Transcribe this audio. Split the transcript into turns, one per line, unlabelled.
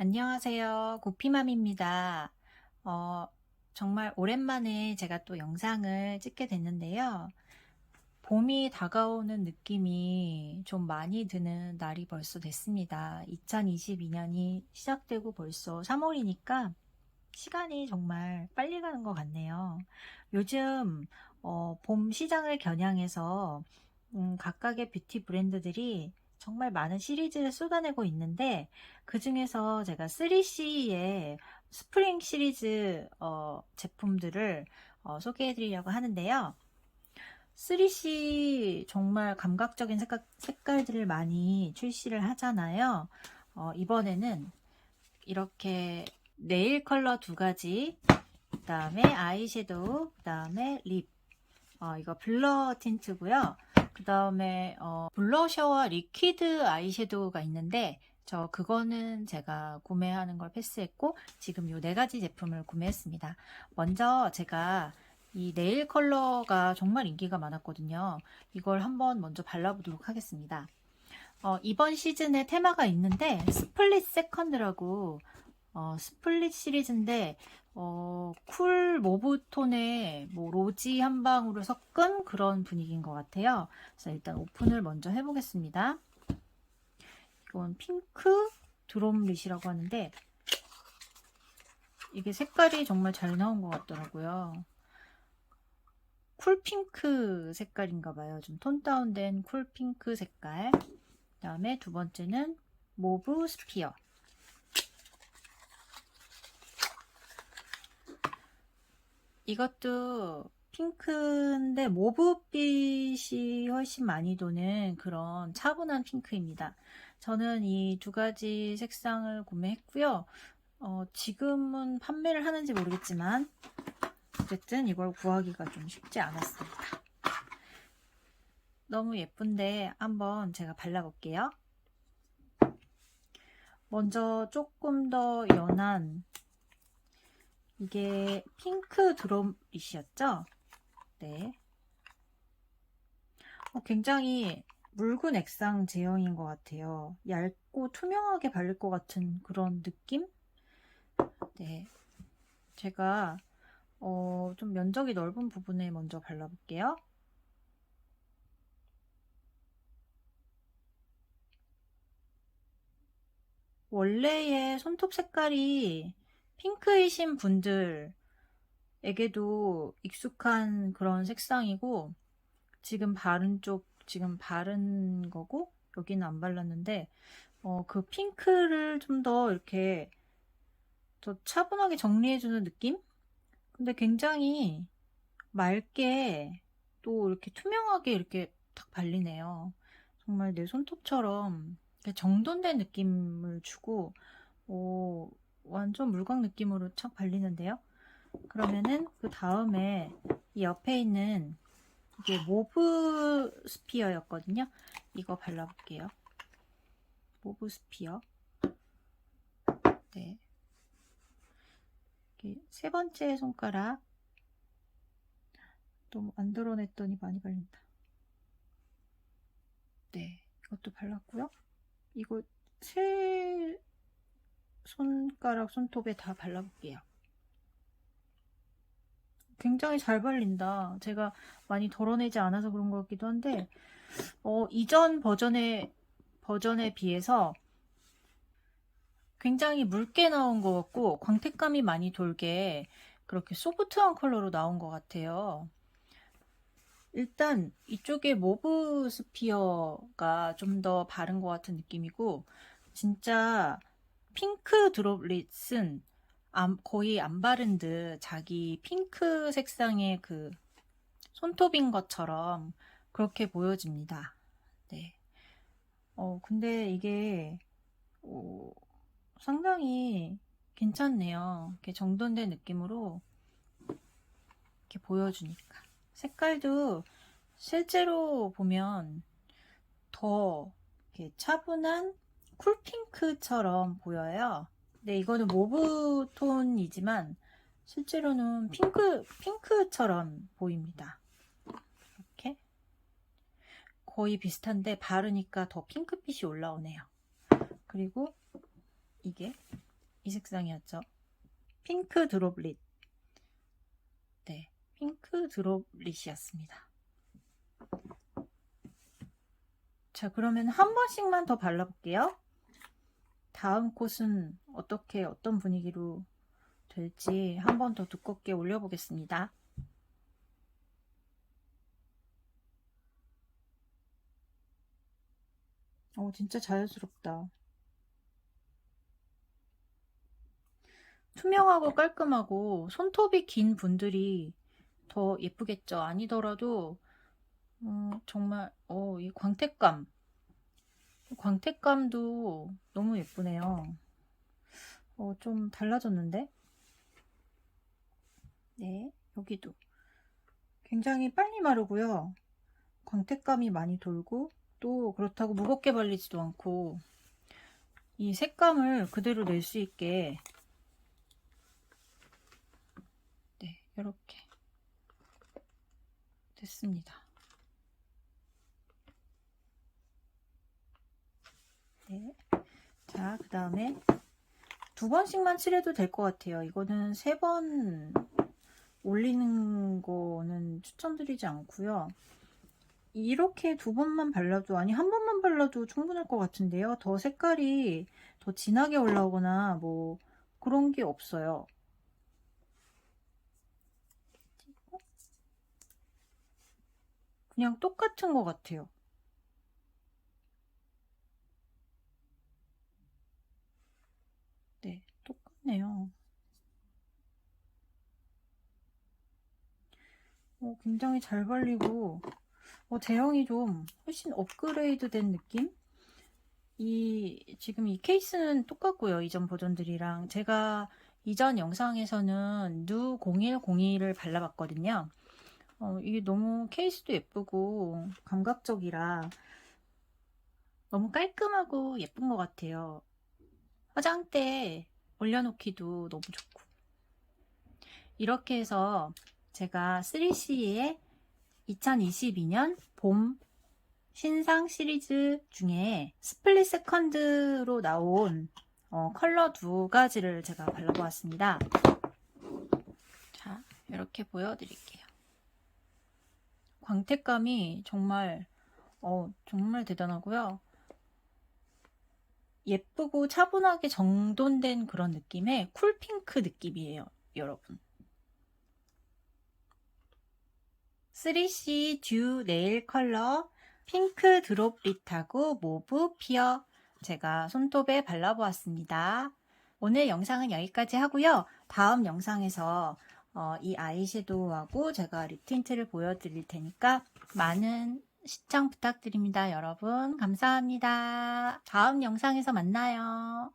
안녕하세요. 고피맘입니다. 어, 정말 오랜만에 제가 또 영상을 찍게 됐는데요. 봄이 다가오는 느낌이 좀 많이 드는 날이 벌써 됐습니다. 2022년이 시작되고 벌써 3월이니까 시간이 정말 빨리 가는 것 같네요. 요즘 어, 봄 시장을 겨냥해서 음, 각각의 뷰티 브랜드들이 정말 많은 시리즈를 쏟아내고 있는데 그 중에서 제가 3CE의 스프링 시리즈 어, 제품들을 어, 소개해 드리려고 하는데요. 3C 정말 감각적인 색깔, 색깔들을 많이 출시를 하잖아요. 어, 이번에는 이렇게 네일 컬러 두 가지, 그 다음에 아이섀도우, 그 다음에 립, 어, 이거 블러 틴트고요. 그 다음에 어, 블러셔와 리퀴드 아이섀도우가 있는데 저 그거는 제가 구매하는 걸 패스했고 지금 요 네 가지 제품을 구매했습니다. 먼저 제가 이 네일 컬러가 정말 인기가 많았거든요. 이걸 한번 먼저 발라보도록 하겠습니다. 어, 이번 시즌에 테마가 있는데 스플릿 세컨드라고 어, 스플릿 시리즈인데 어, 쿨 모브톤의 뭐 로지 한 방울을 섞은 그런 분위기인 것 같아요. 그래서 일단 오픈을 먼저 해보겠습니다. 이건 핑크 드롭릿이라고 하는데 이게 색깔이 정말 잘 나온 것 같더라고요. 쿨핑크 색깔인가 봐요. 좀 톤 다운된 쿨핑크 색깔. 그 다음에 두 번째는 모브 스피어. 이것도 핑크인데 모브빛이 훨씬 많이 도는 그런 차분한 핑크입니다. 저는 이 두 가지 색상을 구매했고요. 어, 지금은 판매를 하는지 모르겠지만 어쨌든 이걸 구하기가 좀 쉽지 않았습니다. 너무 예쁜데 한번 제가 발라볼게요. 먼저 조금 더 연한 이게 핑크 드롭릿이었죠? 네. 어, 굉장히 묽은 액상 제형인 것 같아요. 얇고 투명하게 바를 것 같은 그런 느낌? 네. 제가 어, 좀 면적이 넓은 부분에 먼저 발라볼게요. 원래의 손톱 색깔이 핑크이신 분들에게도 익숙한 그런 색상이고 지금 바른 쪽 지금 바른 거고 여기는 안 발랐는데 어, 그 핑크를 좀 더 이렇게 더 차분하게 정리해주는 느낌? 근데 굉장히 맑게 또 이렇게 투명하게 이렇게 딱 발리네요. 정말 내 손톱처럼 정돈된 느낌을 주고 오, 완전 물광 느낌으로 착 발리는데요. 그러면은 그 다음에 이 옆에 있는 이게 모브 스피어였거든요. 이거 발라볼게요. 모브 스피어. 네. 세 번째 손가락. 너무 안 드러냈더니 많이 발린다. 네. 이것도 발랐고요. 이거 세 손가락 손톱에 다 발라볼게요. 굉장히 잘 발린다. 제가 많이 덜어내지 않아서 그런 것 같기도 한데 어, 이전 버전의 버전에 비해서 굉장히 묽게 나온 것 같고 광택감이 많이 돌게 그렇게 소프트한 컬러로 나온 것 같아요. 일단 이쪽에 모브 스피어가 좀 더 바른 것 같은 느낌이고 진짜 핑크 드롭릿은 거의 안 바른 듯 자기 핑크 색상의 그 손톱인 것처럼 그렇게 보여집니다. 네. 어, 근데 이게 어, 상당히 괜찮네요. 이렇게 정돈된 느낌으로 이렇게 보여주니까. 색깔도 실제로 보면 더 차분한 쿨핑크처럼 보여요. 네, 이거는 모브 톤이지만 실제로는 핑크, 핑크처럼 보입니다. 이렇게. 거의 비슷한데 바르니까 더 핑크빛이 올라오네요. 그리고 이게 이 색상이었죠. 핑크 드롭릿. 네, 핑크 드롭릿이었습니다. 자, 그러면 한 번씩만 더 발라볼게요. 다음 콧은 어떻게, 어떤 분위기로 될지 한 번 더 두껍게 올려보겠습니다. 어, 진짜 자연스럽다. 투명하고 깔끔하고 손톱이 긴 분들이 더 예쁘겠죠. 아니더라도 음, 정말 어, 이 광택감 광택감도 너무 예쁘네요. 어, 좀 달라졌는데? 네, 여기도 굉장히 빨리 마르고요. 광택감이 많이 돌고 또 그렇다고 무겁게 발리지도 않고 이 색감을 그대로 낼 수 있게 네, 이렇게 됐습니다. 네. 자, 그 다음에 두 번씩만 칠해도 될 것 같아요. 이거는 세 번 올리는 거는 추천드리지 않고요. 이렇게 두 번만 발라도, 아니 한 번만 발라도 충분할 것 같은데요. 더 색깔이 더 진하게 올라오거나 뭐 그런 게 없어요. 그냥 똑같은 것 같아요. 네, 똑같네요. 어, 굉장히 잘 발리고 어, 제형이 좀 훨씬 업그레이드 된 느낌? 이 지금 이 케이스는 똑같고요. 이전 버전들이랑 제가 이전 영상에서는 누 0102를 발라봤거든요. 어, 이게 너무 케이스도 예쁘고 감각적이라 너무 깔끔하고 예쁜 것 같아요. 화장대 올려놓기도 너무 좋고 이렇게 해서 제가 3CE의 2022년 봄 신상 시리즈 중에 스플릿 세컨드로 나온 어, 컬러 두 가지를 제가 발라보았습니다. 자, 이렇게 보여드릴게요. 광택감이 정말 어, 정말 대단하고요. 예쁘고 차분하게 정돈된 그런 느낌의 쿨핑크 느낌이에요, 여러분. 3C 듀 네일 컬러 핑크 드롭 릿하고 모브 피어 제가 손톱에 발라보았습니다. 오늘 영상은 여기까지 하고요. 다음 영상에서 어, 이 아이섀도우하고 제가 립 틴트를 보여드릴 테니까 많은 시청 부탁드립니다. 여러분 감사합니다. 다음 영상에서 만나요.